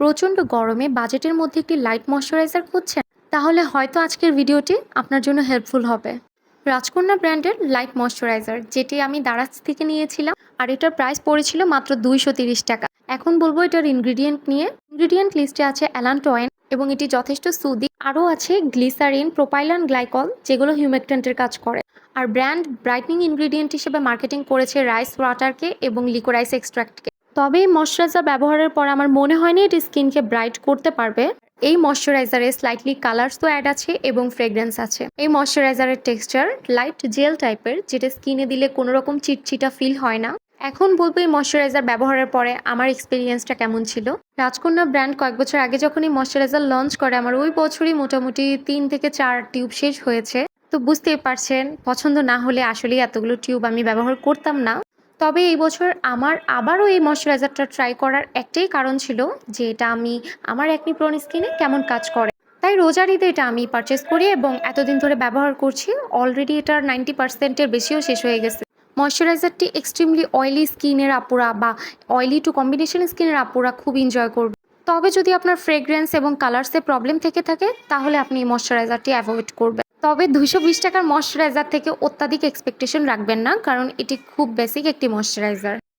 প্রচণ্ড গরমে বাজেটের মধ্যে একটি লাইট ময়শ্চারাইজার খুঁজছেন, তাহলে হয়তো আজকের ভিডিওটি আপনার জন্য হেল্পফুল হবে। রাজকন্যা ব্র্যান্ডের লাইট ময়শ্চারাইজার যেটি আমি দারাজ থেকে নিয়েছিলাম, আর এটার প্রাইস পড়েছিল মাত্র দুইশো টাকা। এখন বলব এটার ইনগ্রিডিয়েন্ট নিয়ে। ইনগ্রিডিয়েন্ট লিস্টে আছে অ্যালান্টয়েন এবং এটি যথেষ্ট সুদি। আরও আছে গ্লিসারিন, প্রোপাইলান গ্লাইকল, যেগুলো হিউমেকটেন্টের কাজ করে। আর ব্র্যান্ড ব্রাইটনিং ইনগ্রিডিয়েন্ট হিসেবে মার্কেটিং করেছে রাইস ওয়াটারকে এবং লিকোরাইস এক্সট্রাক্টকে তবে এই ময়শ্চারাইজার ব্যবহারের পর আমার মনে হয়নি এটি স্কিনকে ব্রাইট করতে পারবে। এই ময়শ্চারাইজারে স্লাইটলি কালার্স তো অ্যাড আছে এবং ফ্রেগ্রেন্স আছে। এই ময়শ্চারাইজারের টেক্সচার লাইট জেল টাইপের যেটা স্কিনে দিলে কোনো রকম চিটচিটা ফিল হয় না। এখন বলব এই ময়শ্চারাইজার ব্যবহারের পরে আমার এক্সপিরিয়েন্সটা কেমন ছিল। রাজকন্যা ব্র্যান্ড কয়েক বছর আগে যখন এই ময়শ্চারাইজার লঞ্চ করে, আমার ওই বছরই মোটামুটি তিন থেকে চার টিউব শেষ হয়েছে। তো বুঝতেই পারছেন, পছন্দ না হলে আসলে এতগুলো টিউব আমি ব্যবহার করতাম না। তবে এই বছর আমার আবারও এই ময়শ্চারাইজারটা ট্রাই করার একটাই কারণ ছিল যে এটা আমি আমার একনি প্রোন স্কিনে কেমন কাজ করে। তাই রোজার ঈদে এটা আমি পারচেস করি এবং এতদিন ধরে ব্যবহার করছি অলরেডি এটার নাইনটি পার্সেন্টের বেশিও শেষ হয়ে গেছে। ময়শ্চারাইজারটি এক্সট্রিমলি অয়েলি স্কিনের আপুরা বা অয়েলি টু কম্বিনেশন স্কিনের আপুরা খুব এনজয় করবে। তবে যদি আপনার ফ্রেগ্রেন্স এবং কালার্সে প্রবলেম থেকে থাকে, তাহলে আপনি এই ময়শ্চারাইজারটি অ্যাভয়েড করবেন। তবে দুশো বিশ টাকার ময়শ্চারাইজার থেকে অত্যাধিক এক্সপেকটেশন রাখবেন না, কারণ এটি খুব বেসিক একটি ময়শ্চারাইজার